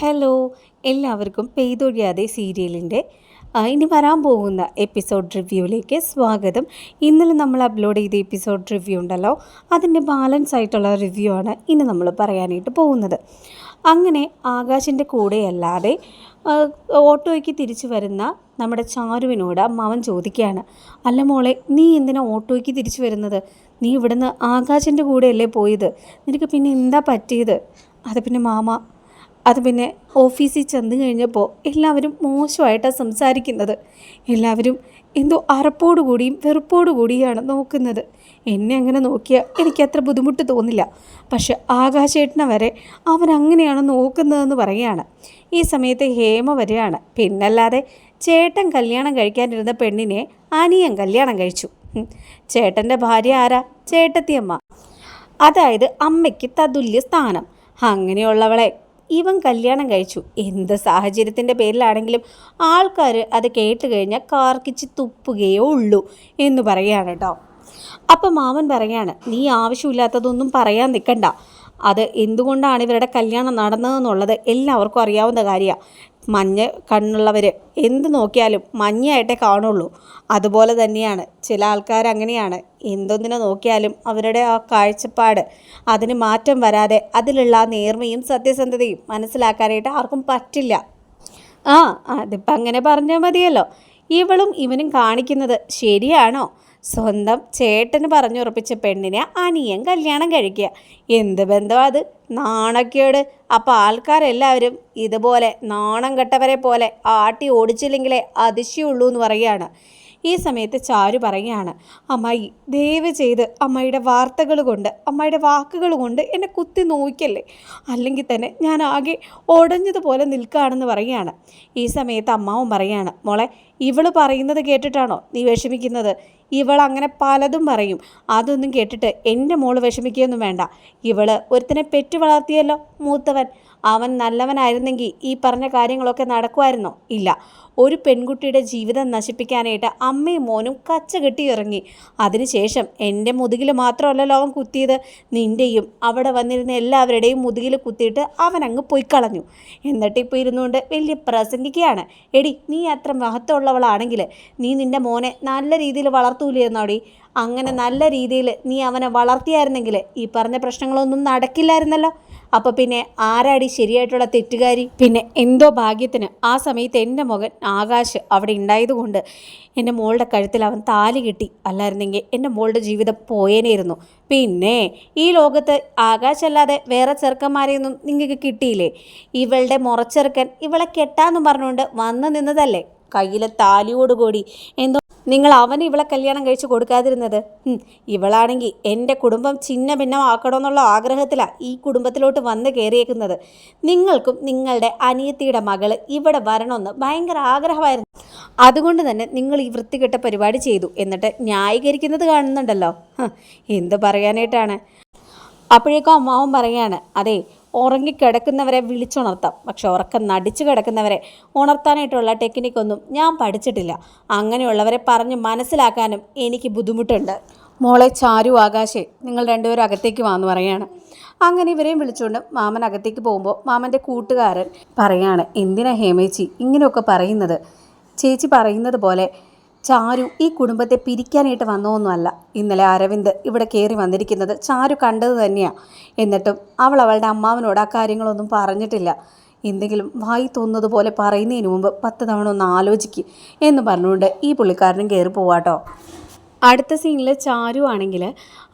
Hello എല്ലാവർക്കും പെയ്തൊഴിയാതെ സീരിയലിന്റെ ഇനി വരാൻ പോകുന്ന എപ്പിസോഡ് റിവ്യൂവിലേക്ക് സ്വാഗതം. ഇന്നലെ നമ്മൾ അപ്ലോഡ് ചെയ്ത എപ്പിസോഡ് റിവ്യൂ ഉണ്ടല്ലോ അതിന്റെ ബാലൻസ് ആയിട്ടുള്ള റിവ്യൂ ആണ് ഇനി നമ്മൾ പറയാനായിട്ട് പോകുന്നത്. അങ്ങനെ ആകാശിന്റെ കൂടെയല്ലാതെ ഓട്ടോയ്ക്ക് തിരിച്ചു വരുന്ന നമ്മുടെ ചാരുവിനോട് മവൻ ചോദിക്കുകയാണ് അല്ല മോളെ നീ എന്തിനാ ഓട്ടോയ്ക്ക് തിരിച്ചു വരുന്നത്? നീ ഇവിടുന്ന് ആകാശിന്റെ കൂടെയല്ലേ പോയത്? നിനക്ക് പിന്നെ എന്താ പറ്റിയത്? അത് പിന്നെ മാമ അത് പിന്നെ ഓഫീസിൽ ചെന്ന് കഴിഞ്ഞപ്പോൾ എല്ലാവരും മോശമായിട്ടാണ് സംസാരിക്കുന്നത്. എല്ലാവരും എന്തോ അറപ്പോടു കൂടിയും വെറുപ്പോടു കൂടിയാണ് നോക്കുന്നത്. എന്നെ അങ്ങനെ നോക്കിയാൽ എനിക്ക് അത്ര ബുദ്ധിമുട്ട് തോന്നില്ല. പക്ഷെ ആകാശേട്ടനെ വരെ അവൻ അങ്ങനെയാണ് നോക്കുന്നതെന്ന് പറയുകയാണ്. ഈ സമയത്ത് ഹേമ വരെയാണ് പിന്നല്ലാതെ ചേട്ടൻ കല്യാണം കഴിക്കാനിരുന്ന പെണ്ണിനെ അനിയൻ കല്യാണം കഴിച്ചു. ചേട്ടന്റെ ഭാര്യ ആരാ? ചേട്ടത്തിയമ്മ. അതായത് അമ്മയ്ക്ക് തതുല്യ സ്ഥാനം. അങ്ങനെയുള്ളവളെ ഇവൻ കല്യാണം കഴിച്ചു. എന്ത് സാഹചര്യത്തിന്റെ പേരിലാണെങ്കിലും ആൾക്കാർ അത് കേട്ട് കഴിഞ്ഞാൽ കാർക്കിച്ച് തുപ്പുകയേ ഉള്ളൂ എന്ന് പറയുകയാണ് കേട്ടോ. അപ്പം മാമൻ പറയാണ് നീ ആവശ്യമില്ലാത്തതൊന്നും പറയാൻ നിൽക്കണ്ട അത് എന്തുകൊണ്ടാണ് ഇവരുടെ കല്യാണം നടന്നതെന്നുള്ളത് എല്ലാവർക്കും അറിയാവുന്ന കാര്യമാണ് മഞ്ഞ കണ്ണുള്ളവർ എന്ത് നോക്കിയാലും മഞ്ഞയായിട്ടേ കാണുള്ളൂ. അതുപോലെ തന്നെയാണ്. ചില ആൾക്കാർ അങ്ങനെയാണ്. എന്തൊന്നിനെ നോക്കിയാലും അവരുടെ ആ കാഴ്ചപ്പാട് അതിന് മാറ്റം വരാതെ അതിലുള്ള ആ നേർമയും സത്യസന്ധതയും മനസ്സിലാക്കാനായിട്ട് ആർക്കും പറ്റില്ല. ആ അതിപ്പോൾ അങ്ങനെ പറഞ്ഞാൽ മതിയല്ലോ. ഇവളും ഇവനും കാണിക്കുന്നത് ശരിയാണോ? സ്വന്തം ചേട്ടന് പറഞ്ഞുറപ്പിച്ച പെണ്ണിനെ അനിയൻ കല്യാണം കഴിക്കുക. എന്ത് ബന്ധം അത്? നാണക്കേട്. അപ്പോൾ ആൾക്കാരെല്ലാവരും ഇതുപോലെ നാണം കെട്ടവരെ പോലെ ആട്ടി ഓടിച്ചില്ലെങ്കിലേ അതിശയുള്ളൂ എന്ന് പറയുകയാണ്. ഈ സമയത്ത് ചാരു പറയുകയാണ് അമ്മായി ദയവ് ചെയ്ത് അമ്മയുടെ വാർത്തകൾ കൊണ്ട് അമ്മയുടെ വാക്കുകൾ കൊണ്ട് എന്നെ കുത്തി നോക്കിയല്ലേ? അല്ലെങ്കിൽ തന്നെ ഞാൻ ആകെ ഉടഞ്ഞതുപോലെ നിൽക്കുകയാണെന്ന് പറയുകയാണ്. ഈ സമയത്ത് അമ്മാവും പറയുകയാണ് മോളെ ഇവൾ പറയുന്നത് കേട്ടിട്ടാണോ നീ വിഷമിക്കുന്നത്? ഇവൾ അങ്ങനെ പലതും പറയും. അതൊന്നും കേട്ടിട്ട് എന്റെ മോൾ വിഷമിക്കുകയൊന്നും വേണ്ട. ഇവൾ ഒരുത്തനെ പെറ്റു വളർത്തിയല്ലോ മൂത്തവൻ. അവൻ നല്ലവനായിരുന്നെങ്കിൽ ഈ പറഞ്ഞ കാര്യങ്ങളൊക്കെ നടക്കുമായിരുന്നോ? ഇല്ല. ഒരു പെൺകുട്ടിയുടെ ജീവിതം നശിപ്പിക്കാനായിട്ട് അമ്മയും മോനും കച്ച കെട്ടി ഇറങ്ങി അതിനുശേഷം എന്റെ മുതുകിൽ മാത്രമല്ല അവൻ കുത്തിയത്. നിന്റെയും അവിടെ വന്നിരുന്ന എല്ലാവരുടെയും മുതുകിൽ കുത്തിയിട്ട് അവൻ അങ്ങ് പോയി കളഞ്ഞു. എന്നിട്ട് ഇപ്പോൾ ഇരുന്നുകൊണ്ട് വലിയ പ്രസംഗിക്കുകയാണ്. എടി നീ അത്ര മഹത്വമുള്ളവളാണെങ്കിൽ നീ നിന്റെ മോനെ നല്ല രീതിയിൽ വളർത്തൂലായിരുന്നോടി? അങ്ങനെ നല്ല രീതിയിൽ നീ അവനെ വളർത്തിയായിരുന്നെങ്കിൽ ഈ പറഞ്ഞ പ്രശ്നങ്ങളൊന്നും നടക്കില്ലായിരുന്നല്ലോ. അപ്പോൾ പിന്നെ ആരാടി ശരിയായിട്ടുള്ള തെറ്റുകാരി? പിന്നെ എന്തോ ഭാഗ്യത്തിന് ആ സമയത്ത് എന്റെ മകൻ ആകാശ് അവിടെ ഉണ്ടായതുകൊണ്ട് എന്റെ മോളുടെ കഴുത്തിൽ അവൻ താലി കിട്ടി അല്ലായിരുന്നെങ്കിൽ എന്റെ മോളുടെ ജീവിതം പോയേനേയിരുന്നു. പിന്നെ ഈ ലോകത്ത് ആകാശല്ലാതെ വേറെ ചെറുക്കന്മാരെയൊന്നും നിങ്ങൾക്ക് കിട്ടിയില്ലേ? ഇവളുടെ മുറച്ചെറുക്കൻ ഇവളെ കെട്ടാന്നും പറഞ്ഞുകൊണ്ട് വന്നു നിന്നതല്ലേ? കയ്യിലെ താലിയോടുകൂടി എന്തോ നിങ്ങൾ അവന് ഇവളെ കല്യാണം കഴിച്ച് കൊടുക്കാതിരുന്നത്? ഇവളാണെങ്കിൽ എന്റെ കുടുംബം ചിന്ന ഭിന്നമാക്കണമെന്നുള്ള ആഗ്രഹത്തിലാണ് ഈ കുടുംബത്തിലോട്ട് വന്ന് കയറിയേക്കുന്നത്. നിങ്ങൾക്കും നിങ്ങളുടെ അനിയത്തിയുടെ മകൾ ഇവിടെ വരണമെന്ന് ഭയങ്കര ആഗ്രഹമായിരുന്നു. അതുകൊണ്ട് തന്നെ നിങ്ങൾ ഈ വൃത്തികെട്ട പരിപാടി ചെയ്തു എന്നിട്ട് ന്യായീകരിക്കുന്നത് കാണുന്നുണ്ടല്ലോ. എന്ത് പറയാനായിട്ടാണ്? അപ്പോഴേക്കും അമ്മാവൻ പറയാണ് അതെ ഉറങ്ങിക്കിടക്കുന്നവരെ വിളിച്ചുണർത്താം. പക്ഷെ ഉറക്കം നടിച്ചു കിടക്കുന്നവരെ ഉണർത്താനായിട്ടുള്ള ടെക്നിക്കൊന്നും ഞാൻ പഠിച്ചിട്ടില്ല. അങ്ങനെയുള്ളവരെ പറഞ്ഞ് മനസ്സിലാക്കാനും എനിക്ക് ബുദ്ധിമുട്ടുണ്ട്. മോളെ ചാരു ആകാശേ നിങ്ങൾ രണ്ടുപേരും അകത്തേക്ക് വാന്ന് പറയാണ്. അങ്ങനെ ഇവരെയും വിളിച്ചുകൊണ്ട് മാമൻ അകത്തേക്ക് പോകുമ്പോൾ മാമന്റെ കൂട്ടുകാരൻ പറയാണ് എന്തിനാ ഹേമേച്ചി ഇങ്ങനെയൊക്കെ പറയുന്നത്? ചേച്ചി പറയുന്നത് പോലെ ചാരു ഈ കുടുംബത്തെ പിരിക്കാനായിട്ട് വന്നതൊന്നുമല്ല. ഇന്നലെ അരവിന്ദ് ഇവിടെ കയറി വന്നിരിക്കുന്നത് ചാരു കണ്ടത് തന്നെയാണ് എന്നിട്ടും അവൾ അവളുടെ അമ്മാവനോട് ആ കാര്യങ്ങളൊന്നും പറഞ്ഞിട്ടില്ല. എന്തെങ്കിലും വായി തോന്നുന്നത് പോലെ പറയുന്നതിന് മുമ്പ് പത്ത് തവണ ഒന്ന് ആലോചിക്ക് എന്ന് പറഞ്ഞുകൊണ്ട് ഈ പുള്ളിക്കാരനും കയറി പോവാട്ടോ. അടുത്ത സീനിൽ ചാരു ആണെങ്കിൽ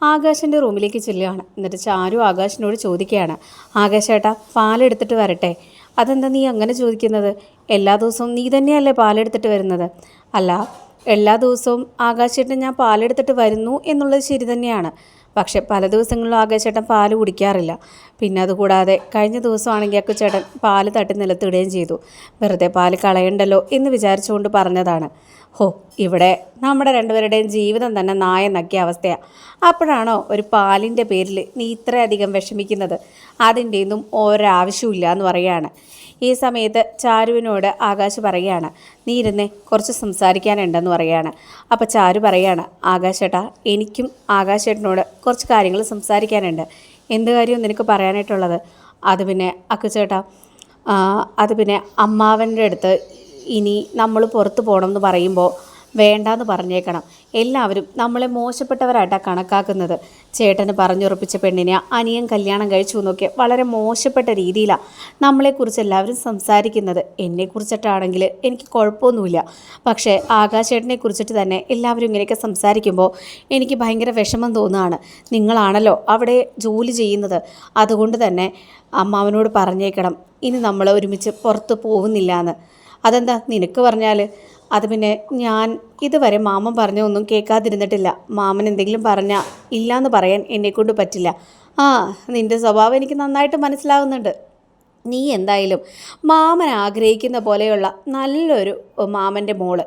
ആകാശിന്റെ റൂമിലേക്ക് ചെല്ലുകയാണ്. എന്നിട്ട് ചാരു ആകാശിനോട് ചോദിക്കുകയാണ്. ആകാശേട്ടാ പാലെടുത്തിട്ട് വരട്ടെ. അതെന്താ നീ അങ്ങനെ ചോദിക്കുന്നത്? എല്ലാ ദിവസവും നീ തന്നെയല്ലേ പാലെടുത്തിട്ട് വരുന്നത്? അല്ല എല്ലാ ദിവസവും ആകാശേട്ടൻ ഞാൻ പാലെടുത്തിട്ട് വരുന്നു എന്നുള്ളത് ശരി തന്നെയാണ്. പക്ഷെ പല ദിവസങ്ങളിലും ആകാശേട്ടൻ പാൽ കുടിക്കാറില്ല. പിന്നെ അതുകൂടാതെ കഴിഞ്ഞ ദിവസമാണെങ്കിൽ അക്കുച്ചേട്ടൻ പാൽ തട്ടി നിലത്തിടുകയും ചെയ്തു. വെറുതെ പാൽ കളയണ്ടല്ലോ എന്ന് വിചാരിച്ചുകൊണ്ട് പറഞ്ഞതാണ്. ഹോ ഇവിടെ നമ്മുടെ രണ്ടുപേരുടെയും ജീവിതം തന്നെ നായ നക്കിയ അവസ്ഥയാണ് അപ്പോഴാണോ ഒരു പാലിന്റെ പേരിൽ നീ ഇത്രയധികം വിഷമിക്കുന്നത്? അതിന്റെയൊന്നും ഒരാവശ്യമില്ല എന്ന് പറയാണ് ഈ സമയത്ത് ചാരുവിനോട് ആകാശ് പറയുകയാണ് നീ ഇരുന്നേ കുറച്ച് സംസാരിക്കാനുണ്ടെന്ന് പറയുകയാണ്. അപ്പോൾ ചാരു പറയാണ് ആകാശേട്ടാ എനിക്കും ആകാശേട്ടനോട് കുറച്ച് കാര്യങ്ങൾ സംസാരിക്കാനുണ്ട്. എന്ത് കാര്യവും നിനക്ക് പറയാനായിട്ടുള്ളത്? അത് പിന്നെ അക്കുചേട്ടാ അത് പിന്നെ അമ്മാവന്റെ അടുത്ത് ഇനി നമ്മൾ പുറത്ത് പോകണം എന്ന് പറയുമ്പോൾ വേണ്ടാന്ന് പറഞ്ഞേക്കണം. എല്ലാവരും നമ്മളെ മോശപ്പെട്ടവരായിട്ടാണ് കണക്കാക്കുന്നത്. ചേട്ടന് പറഞ്ഞുറപ്പിച്ച പെണ്ണിനെ അനിയൻ കല്യാണം കഴിച്ചു എന്നൊക്കെ വളരെ മോശപ്പെട്ട രീതിയിലാണ് നമ്മളെക്കുറിച്ച് എല്ലാവരും സംസാരിക്കുന്നത്. എന്നെക്കുറിച്ചിട്ടാണെങ്കിൽ എനിക്ക് കുഴപ്പമൊന്നുമില്ല. പക്ഷേ ആകാശേട്ടനെ കുറിച്ചിട്ട് തന്നെ എല്ലാവരും ഇങ്ങനെയൊക്കെ സംസാരിക്കുമ്പോൾ എനിക്ക് ഭയങ്കര വിഷമം തോന്നുകയാണ്. നിങ്ങളാണല്ലോ അവിടെ ജോലി ചെയ്യുന്നത്. അതുകൊണ്ട് തന്നെ അമ്മാവനോട് പറഞ്ഞേക്കണം. ഇനി നമ്മൾ ഒരുമിച്ച് പുറത്ത് പോകുന്നില്ല എന്ന് അതെന്താ നിനക്ക് പറഞ്ഞാൽ അത് പിന്നെ ഞാൻ ഇതുവരെ മാമൻ പറഞ്ഞ ഒന്നും കേൾക്കാതിരുന്നിട്ടില്ല. മാമൻ എന്തെങ്കിലും പറഞ്ഞാൽ ഇല്ലയെന്ന് പറയാൻ എന്നെക്കൊണ്ട് പറ്റില്ല. ആ നിന്റെ സ്വഭാവം എനിക്ക് നന്നായിട്ട് മനസ്സിലാവുന്നുണ്ട്. നീ എന്തായാലും മാമൻ ആഗ്രഹിക്കുന്ന പോലെയുള്ള നല്ലൊരു മാമന്റെ മോൾ.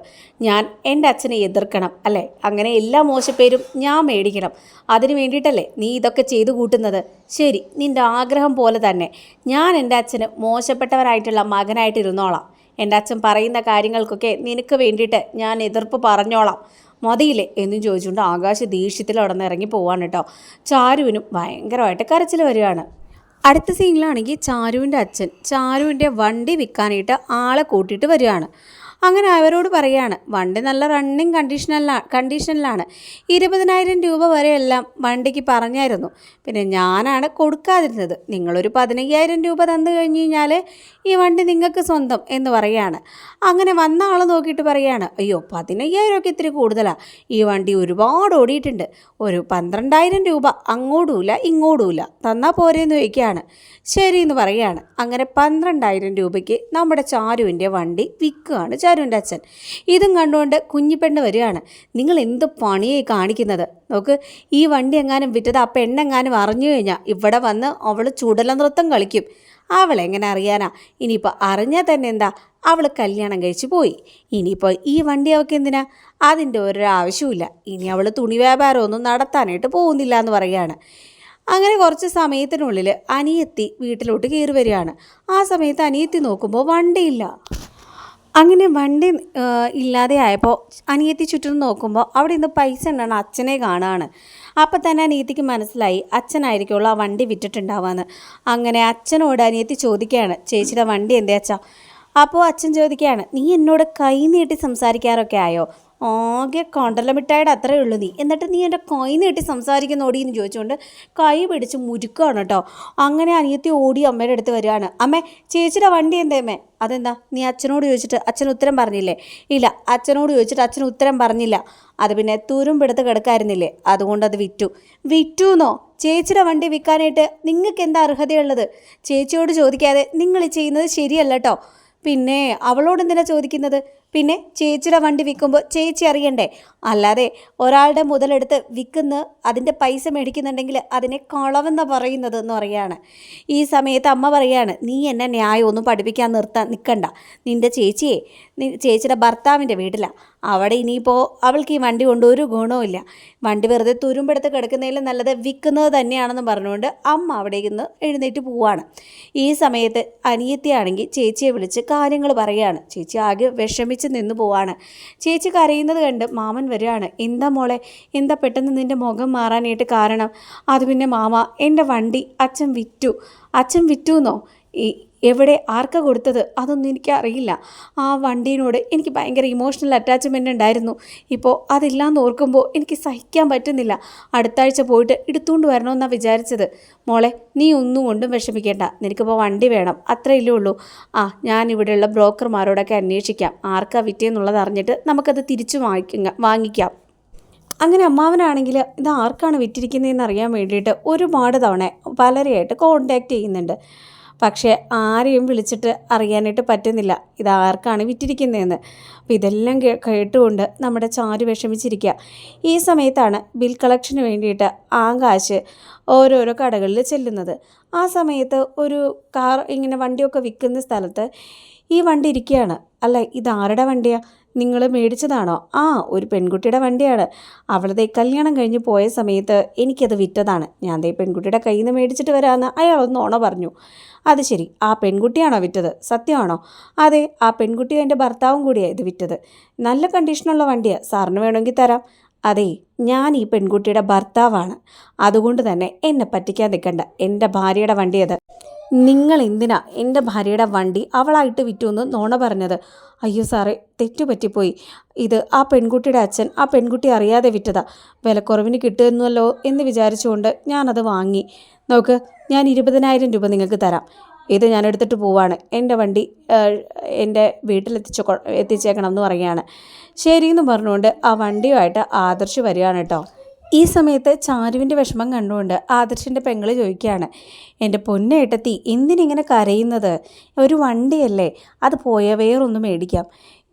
ഞാൻ എന്റെ അച്ഛനെ എതിർക്കണം അല്ലേ? അങ്ങനെ എല്ലാ മോശപ്പേരും ഞാൻ മേടിക്കണം. അതിന് വേണ്ടിയിട്ടല്ലേ നീ ഇതൊക്കെ ചെയ്തു കൂട്ടുന്നത്? ശരി നിന്റെ ആഗ്രഹം പോലെ തന്നെ. ഞാൻ എന്റെ അച്ഛന് മോശപ്പെട്ടവനായിട്ടുള്ള മകനായിട്ട് ഇരുന്നോളാം എന്റെ അച്ഛൻ പറയുന്ന കാര്യങ്ങൾക്കൊക്കെ നിനക്ക് വേണ്ടിയിട്ട് ഞാൻ എതിർപ്പ് പറഞ്ഞോളാം. മതിയില്ലേ? എന്നും ചോദിച്ചുകൊണ്ട് ആകാശ ദേഷ്യത്തിൽ അവിടെ ഇറങ്ങി പോവാണ് കേട്ടോ. ചാരുവിനും ഭയങ്കരമായിട്ട് കരച്ചിൽ വരികയാണ്. അടുത്ത സീനിലാണെങ്കിൽ ചാരുവിന്റെ അച്ഛൻ ചാരുവിന്റെ വണ്ടി വിൽക്കാനായിട്ട് ആളെ കൂട്ടിയിട്ട് വരികയാണ്. അങ്ങനെ അവരോട് പറയാണ് വണ്ടി നല്ല റണ്ണിങ് കണ്ടീഷനല്ല കണ്ടീഷനിലാണ് ഇരുപതിനായിരം രൂപ വരെയെല്ലാം വണ്ടിക്ക് പറഞ്ഞായിരുന്നു. പിന്നെ ഞാനാണ് കൊടുക്കാതിരുന്നത്. നിങ്ങളൊരു പതിനയ്യായിരം രൂപ തന്നു കഴിഞ്ഞ് കഴിഞ്ഞാൽ ഈ വണ്ടി നിങ്ങൾക്ക് സ്വന്തം എന്ന് പറയാണ്. അങ്ങനെ വന്ന ആൾ നോക്കിയിട്ട് പറയാണ് അയ്യോ പതിനയ്യായിരം ഒക്കെ ഇത്തിരി കൂടുതലാണ് ഈ വണ്ടി ഒരുപാട് ഓടിയിട്ടുണ്ട്. ഒരു പന്ത്രണ്ടായിരം രൂപ അങ്ങോട്ടുമില്ല ഇങ്ങോട്ടുമില്ല തന്നാൽ പോരെന്ന് ചോദിക്കുകയാണ്. ശരി എന്ന് പറയാണ്. അങ്ങനെ പന്ത്രണ്ടായിരം രൂപയ്ക്ക് നമ്മുടെ ചാരുവിന്റെ വണ്ടി വിൽക്കുകയാണ് ചാരുവിന്റെ അച്ഛൻ. ഇതും കണ്ടുകൊണ്ട് കുഞ്ഞിപ്പെണ്ണ് വരികയാണ്. നിങ്ങൾ എന്ത് പണിയായി കാണിക്കുന്നത്? നോക്ക് ഈ വണ്ടി എങ്ങാനും വിറ്റത് ആ പെണ്ണെങ്ങാനും അറിഞ്ഞു കഴിഞ്ഞാൽ ഇവിടെ വന്ന് അവൾ ചുടല നൃത്തം കളിക്കും. അവളെങ്ങനെ അറിയാനാ? ഇനിയിപ്പോൾ അറിഞ്ഞാൽ തന്നെ എന്താ? അവൾ കല്യാണം കഴിച്ച് പോയി. ഇനിയിപ്പോൾ ഈ വണ്ടി അവൾക്ക് എന്തിനാ? അതിന്റെ ഒരു ആവശ്യമില്ല ഇനി അവൾ തുണി വ്യാപാരമൊന്നും നടത്താനായിട്ട് പോകുന്നില്ല എന്ന് പറയുകയാണ്. അങ്ങനെ കുറച്ച് സമയത്തിനുള്ളിൽ അനിയത്തി വീട്ടിലോട്ട് കയറി വരികയാണ്. ആ സമയത്ത് അനിയത്തി നോക്കുമ്പോൾ വണ്ടിയില്ല. അങ്ങനെ വണ്ടി ഇല്ലാതെ ആയപ്പോൾ അനിയത്തി ചുറ്റും നോക്കുമ്പോൾ അവിടെ ഇന്ന് പൈസ ഉണ്ടാണ് അച്ഛനെ കാണുകയാണ് അപ്പം തന്നെ അനിയത്തിക്ക് മനസ്സിലായി അച്ഛനായിരിക്കുള്ളൂ ആ വണ്ടി വിറ്റിട്ടുണ്ടാവാന്ന്. അങ്ങനെ അച്ഛനോട് അനിയത്തി ചോദിക്കുകയാണ് ചേച്ചിയുടെ വണ്ടി എന്തേ അച്ഛാ? അപ്പോൾ അച്ഛൻ ചോദിക്കുകയാണ് നീ എന്നോട് കൈ നീട്ടി സംസാരിക്കാറൊക്കെ ആയോ? ആകെ കണ്ടല മിഠായിയുടെ അത്രയേ ഉള്ളൂ നീ. എന്നിട്ട് നീ എന്റെ കൈ നീട്ടി സംസാരിക്കുന്നോടി എന്ന് ചോദിച്ചുകൊണ്ട് കൈ പിടിച്ച് മുരുക്കുകയാണ് കേട്ടോ. അങ്ങനെ അനിയത്തി ഓടി അമ്മയുടെ അടുത്ത് വരികയാണ്. അമ്മേ ചേച്ചിയുടെ വണ്ടി എന്തേ അമ്മേ അതെന്താ? നീ അച്ഛനോട് ചോദിച്ചിട്ട് അച്ഛൻ ഉത്തരം പറഞ്ഞില്ലേ? ഇല്ല അച്ഛനോട് ചോദിച്ചിട്ട് അച്ഛൻ ഉത്തരം പറഞ്ഞില്ല. അത് പിന്നെ തുരുമ്പെടുത്ത് കിടക്കായിരുന്നില്ലേ? അതുകൊണ്ട് അത് വിറ്റു. വിറ്റുന്നോ? ചേച്ചിയുടെ വണ്ടി വിൽക്കാനായിട്ട് നിങ്ങൾക്ക് എന്താ അർഹതയുള്ളത്? ചേച്ചിയോട് ചോദിക്കാതെ നിങ്ങൾ ചെയ്യുന്നത് ശരിയല്ല കേട്ടോ. പിന്നെ അവളോട് എന്തിനാ ചോദിക്കുന്നത്? പിന്നെ ചേച്ചിയുടെ വണ്ടി വിൽക്കുമ്പോൾ ചേച്ചി അറിയണ്ടേ? അല്ലാതെ ഒരാളുടെ മുതലെടുത്ത് വിൽക്കുന്ന അതിന്റെ പൈസ മേടിക്കുന്നുണ്ടെങ്കിൽ അതിനെ കളവെന്ന പറയുന്നത് എന്ന് പറയാണ്. ഈ സമയത്ത് അമ്മ പറയാണ് നീ എന്നെ ന്യായമൊന്നും പഠിപ്പിക്കാൻ നിർത്താൻ നിൽക്കണ്ട നിന്റെ ചേച്ചിയെ ചേച്ചിയുടെ ഭർത്താവിന്റെ വീട്ടിലാണ് അവിടെ ഇനിയിപ്പോൾ അവൾക്ക് ഈ വണ്ടി കൊണ്ട് ഒരു ഗുണവുമില്ല വണ്ടി വെറുതെ തുരുമ്പെടുത്ത് കിടക്കുന്നതിലും നല്ലത് വിൽക്കുന്നത് തന്നെയാണെന്ന് പറഞ്ഞുകൊണ്ട് അമ്മ അവിടെ നിന്ന് എഴുന്നേറ്റ് പോവാണ്. ഈ സമയത്ത് അനിയത്തിയാണെങ്കിൽ ചേച്ചിയെ വിളിച്ച് കാര്യങ്ങൾ പറയുകയാണ്. ചേച്ചി ആകെ വിഷമിച്ച് നിന്ന് പോവാണ്. ചേച്ചി കരയുന്നത് കണ്ട് മാമൻ വരികയാണ്. എന്താ മോളെ? എന്താ പെട്ടെന്ന് നിന്റെ മുഖം മാറാനായിട്ട് കാരണം? അത് പിന്നെ മാമ എന്റെ വണ്ടി അച്ഛൻ വിറ്റു. അച്ഛൻ വിറ്റു എന്നോ ഈ എവിടെ ആർക്ക കൊടുത്തത് അതൊന്നും എനിക്കറിയില്ല. ആ വണ്ടീനോട് എനിക്ക് ഭയങ്കര ഇമോഷണൽ അറ്റാച്ച്മെന്റ് ഉണ്ടായിരുന്നു. ഇപ്പോൾ അതില്ലാന്ന് ഓർക്കുമ്പോൾ എനിക്ക് സഹിക്കാൻ പറ്റുന്നില്ല. അടുത്ത ആഴ്ച പോയിട്ട് എടുത്തുകൊണ്ട് വരണമെന്നാണ് വിചാരിച്ചത്. മോളെ നീ ഒന്നും കൊണ്ടും വിഷമിക്കേണ്ട. നിനക്കിപ്പോൾ വണ്ടി വേണം. അത്രയല്ലേ ഉള്ളൂ. ആ ഞാൻ ഇവിടെയുള്ള ബ്രോക്കർമാരോടൊക്കെ അന്വേഷിക്കാം. ആർക്കാ വിറ്റേന്നുള്ളത് അറിഞ്ഞിട്ട് നമുക്കത് തിരിച്ചു വാങ്ങിക്കുക വാങ്ങിക്കാം. അങ്ങനെ അമ്മാവനാണെങ്കിൽ ഇത് ആർക്കാണ് വിറ്റിരിക്കുന്നതെന്ന് അറിയാൻ വേണ്ടിയിട്ട് ഒരുപാട് തവണ പലരെയായിട്ട് കോണ്ടാക്ട് ചെയ്യുന്നുണ്ട്. പക്ഷേ ആരെയും വിളിച്ചിട്ട് അറിയാനായിട്ട് പറ്റുന്നില്ല. ഇതാർക്കാണ് വിറ്റിരിക്കുന്നതെന്ന്. അപ്പോൾ ഇതെല്ലാം കേട്ടുകൊണ്ട് നമ്മുടെ ചാരു വിഷമിച്ചിരിക്കുക ഈ സമയത്താണ് ബിൽ കളക്ഷന് വേണ്ടിയിട്ട് ആകാശ് ഓരോരോ കടകളിൽ ചെല്ലുന്നത്. ആ സമയത്ത് ഒരു കാർ ഇങ്ങനെ വണ്ടിയൊക്കെ വിൽക്കുന്ന സ്ഥലത്ത് ഈ വണ്ടി ഇരിക്കുകയാണ് അല്ല? ഇതാരുടെ വണ്ടിയാണ് നിങ്ങൾ മേടിച്ചതാണോ? ആ ഒരു പെൺകുട്ടിയുടെ വണ്ടിയാണ്. അവളതെ കല്യാണം കഴിഞ്ഞ് പോയ സമയത്ത് എനിക്കത് വിറ്റതാണ്. ഞാൻ ദേ പെൺകുട്ടിയുടെ കയ്യിൽ നിന്ന് മേടിച്ചിട്ട് വരാമെന്ന് അയാളൊന്ന് ഓണ പറഞ്ഞു. അത് ശരി ആ പെൺകുട്ടിയാണോ വിറ്റത്? സത്യമാണോ? അതെ ആ പെൺകുട്ടിയും എന്റെ ഭർത്താവും കൂടിയാണ് ഇത് വിറ്റത്. നല്ല കണ്ടീഷനുള്ള വണ്ടിയാണ് സാറിന് വേണമെങ്കിൽ തരാം. അതെ ഞാൻ ഈ പെൺകുട്ടിയുടെ ഭർത്താവാണ്. അതുകൊണ്ട് തന്നെ എന്നെ പറ്റിക്കാൻ നിൽക്കണ്ട എന്റെ ഭാര്യയുടെ വണ്ടി അത് നിങ്ങൾ എന്തിനാ എന്റെ ഭാര്യയുടെ വണ്ടി അവളായിട്ട് വിറ്റു എന്ന് നോണ പറഞ്ഞത്? അയ്യോ സാറേ തെറ്റുപറ്റിപ്പോയി ഇത് ആ പെൺകുട്ടിയുടെ അച്ഛൻ ആ പെൺകുട്ടി അറിയാതെ വിറ്റതാ. വിലക്കുറവിന് കിട്ടുമെന്നല്ലോ എന്ന് വിചാരിച്ചുകൊണ്ട് ഞാനത് വാങ്ങി. നോക്ക് ഞാൻ ഇരുപതിനായിരം രൂപ നിങ്ങൾക്ക് തരാം. ഇത് ഞാൻ എടുത്തിട്ട് പോവാണ്. എന്റെ വണ്ടി എന്റെ വീട്ടിലെത്തിച്ച് എത്തിച്ചേക്കണം എന്ന് പറയുകയാണ്. ശരിയെന്ന് പറഞ്ഞുകൊണ്ട് ആ വണ്ടിയുമായിട്ട് ആദർശ് വരികയാണ് കേട്ടോ. ഈ സമയത്ത് ചാരുവിന്റെ വിഷമം കണ്ടുകൊണ്ട് ആദർശിന്റെ പെങ്ങൾ ചോദിക്കുകയാണ് എന്റെ പൊന്നേട്ടത്തി എന്തിനിങ്ങനെ കരയുന്നത്? ഒരു വണ്ടിയല്ലേ അത് പോയ വേറൊന്ന് മേടിക്കാം.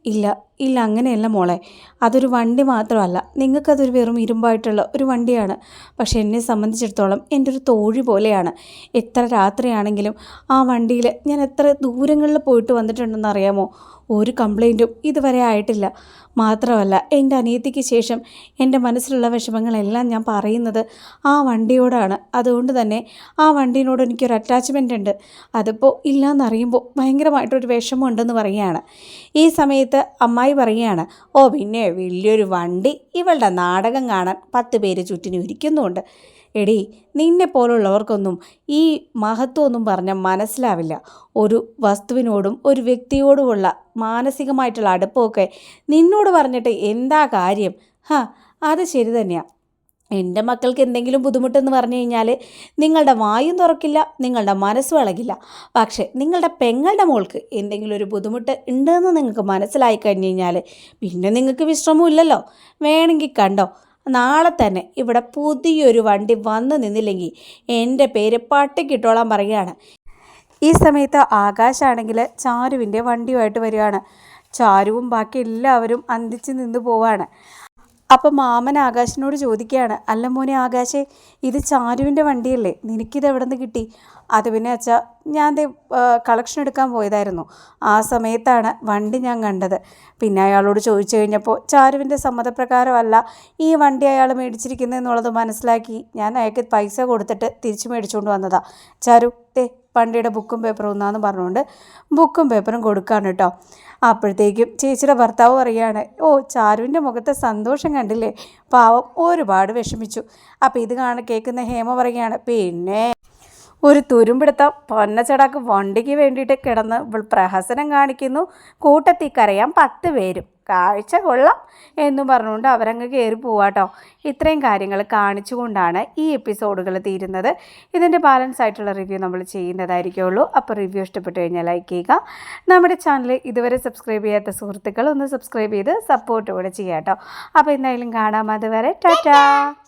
ഇല്ല ഇല്ല അങ്ങനെയല്ല മോളെ. അതൊരു വണ്ടി മാത്രമല്ല. നിങ്ങൾക്കതൊരു വെറും ഇരുമ്പായിട്ടുള്ള ഒരു വണ്ടിയാണ്. പക്ഷേ എന്നെ സംബന്ധിച്ചിടത്തോളം എന്റെ ഒരു തോഴി പോലെയാണ്. എത്ര രാത്രിയാണെങ്കിലും ആ വണ്ടിയിൽ ഞാൻ എത്ര ദൂരങ്ങളിൽ പോയിട്ട് വന്നിട്ടുണ്ടെന്ന് അറിയാമോ? ഒരു കംപ്ലൈന്റും ഇതുവരെ ആയിട്ടില്ല. മാത്രമല്ല എന്റെ അനിയത്തിക്ക് ശേഷം എന്റെ മനസ്സിലുള്ള വിഷമങ്ങളെല്ലാം ഞാൻ പറയുന്നത് ആ വണ്ടിയോടാണ്. അതുകൊണ്ട് തന്നെ ആ വണ്ടിയോട് എനിക്കൊരു അറ്റാച്ച്മെന്റ് ഉണ്ട്. അതിപ്പോൾ ഇല്ലയെന്നറിയുമ്പോൾ ഭയങ്കരമായിട്ടൊരു വിഷമമുണ്ടെന്ന് പറയുകയാണ്. ഈ സമയത്ത് അമ്മായി പറയുകയാണ്. ഓ പിന്നെ വലിയൊരു വണ്ടി ഇവളുടെ നാടകം കാണാൻ പത്ത് പേര് ചുറ്റിനും ഇരിക്കുന്നുണ്ട്. എടി നിന്നെ പോലുള്ളവർക്കൊന്നും ഈ മഹത്വമൊന്നും പറഞ്ഞാൽ മനസ്സിലാവില്ല. ഒരു വസ്തുവിനോടും ഒരു വ്യക്തിയോടുമുള്ള മാനസികമായിട്ടുള്ള അടുപ്പമൊക്കെ നിന്നോട് പറഞ്ഞിട്ട് എന്താ കാര്യം? ഹാ അത് ശരി തന്നെയാണ് എന്റെ മക്കൾക്ക് എന്തെങ്കിലും ബുദ്ധിമുട്ടെന്ന് പറഞ്ഞു കഴിഞ്ഞാൽ നിങ്ങളുടെ വായും തുറക്കില്ല നിങ്ങളുടെ മനസ്സ് ഇളകില്ല പക്ഷേ നിങ്ങളുടെ പെങ്ങളുടെ മോൾക്ക് എന്തെങ്കിലും ഒരു ബുദ്ധിമുട്ട് ഉണ്ടെന്ന് നിങ്ങൾക്ക് മനസ്സിലായി കഴിഞ്ഞ് കഴിഞ്ഞാൽ പിന്നെ നിങ്ങൾക്ക് വിശ്രമമില്ലല്ലോ. വേണമെങ്കിൽ കണ്ടോ നാളെ തന്നെ ഇവിടെ പുതിയൊരു വണ്ടി വന്നു നിന്നില്ലെങ്കിൽ എന്റെ പേര് പട്ടിക്കിട്ടോളാൻ പറയുകയാണ്. ഈ സമയത്ത് ആകാശാണെങ്കിൽ ചാരുവിന്റെ വണ്ടിയുമായിട്ട് വരികയാണ്. ചാരുവും ബാക്കി എല്ലാവരും അന്തിച്ച് നിന്ന് പോവാണ്. അപ്പം മാമൻ ആകാശിനോട് ചോദിക്കുകയാണ് അല്ല മോനെ ആകാശേ ഇത് ചാരുവിന്റെ വണ്ടിയല്ലേ? നിനക്കിത് എവിടെ നിന്ന് കിട്ടി? അത് പിന്നെ അച്ഛാ ഞാൻ കളക്ഷൻ എടുക്കാൻ പോയതായിരുന്നു. ആ സമയത്താണ് വണ്ടി ഞാൻ കണ്ടത്. പിന്നെ അയാളോട് ചോദിച്ചു കഴിഞ്ഞപ്പോൾ ചാരുവിന്റെ സമ്മതപ്രകാരമല്ല ഈ വണ്ടി അയാൾ മേടിച്ചിരിക്കുന്നതെന്നുള്ളത് മനസ്സിലാക്കി ഞാൻ അയാൾക്ക് പൈസ കൊടുത്തിട്ട് തിരിച്ചു മേടിച്ചുകൊണ്ട് വന്നതാ. ചാരു വണ്ടിയുടെ ബുക്കും പേപ്പറും ഒന്നാന്ന് പറഞ്ഞുകൊണ്ട് ബുക്കും പേപ്പറും കൊടുക്കാണ് കേട്ടോ. അപ്പോഴത്തേക്കും ചേച്ചിയുടെ ഭർത്താവ് പറയുകയാണ് ഓ ചാരുവിന്റെ മുഖത്തെ സന്തോഷം കണ്ടില്ലേ? പാവം ഒരുപാട് വിഷമിച്ചു. അപ്പോൾ ഇത് കാണ കേൾക്കുന്ന ഹേമ പറയുകയാണ് പിന്നെ ഒരു തുരുമ്പിടുത്ത പൊന്നച്ചടാക്ക് വണ്ടിക്ക് വേണ്ടിയിട്ട് കിടന്ന് പ്രഹസനം കാണിക്കുന്നു. കൂട്ടത്തിൽ കരയാൻ പത്ത് പേരും. കാഴ്ച കൊള്ളാം എന്നും പറഞ്ഞുകൊണ്ട് അവരങ്ങ് കയറി പോവാട്ടോ. ഇത്രയും കാര്യങ്ങൾ കാണിച്ചുകൊണ്ടാണ് ഈ എപ്പിസോഡുകൾ തീരുന്നത്. ഇതിന്റെ ബാലൻസ് ആയിട്ടുള്ള റിവ്യൂ നമ്മൾ ചെയ്യുന്നതായിരിക്കുള്ളൂ. അപ്പോൾ റിവ്യൂ ഇഷ്ടപ്പെട്ടു കഴിഞ്ഞാൽ ലൈക്ക് ചെയ്യുക. നമ്മുടെ ചാനൽ ഇതുവരെ സബ്സ്ക്രൈബ് ചെയ്യാത്ത സുഹൃത്തുക്കൾ ഒന്ന് സബ്സ്ക്രൈബ് ചെയ്ത് സപ്പോർട്ട് കൂടെ ചെയ്യാം കേട്ടോ അപ്പോൾ എന്തായാലും കാണാം അതുവരെ. ടാറ്റാ.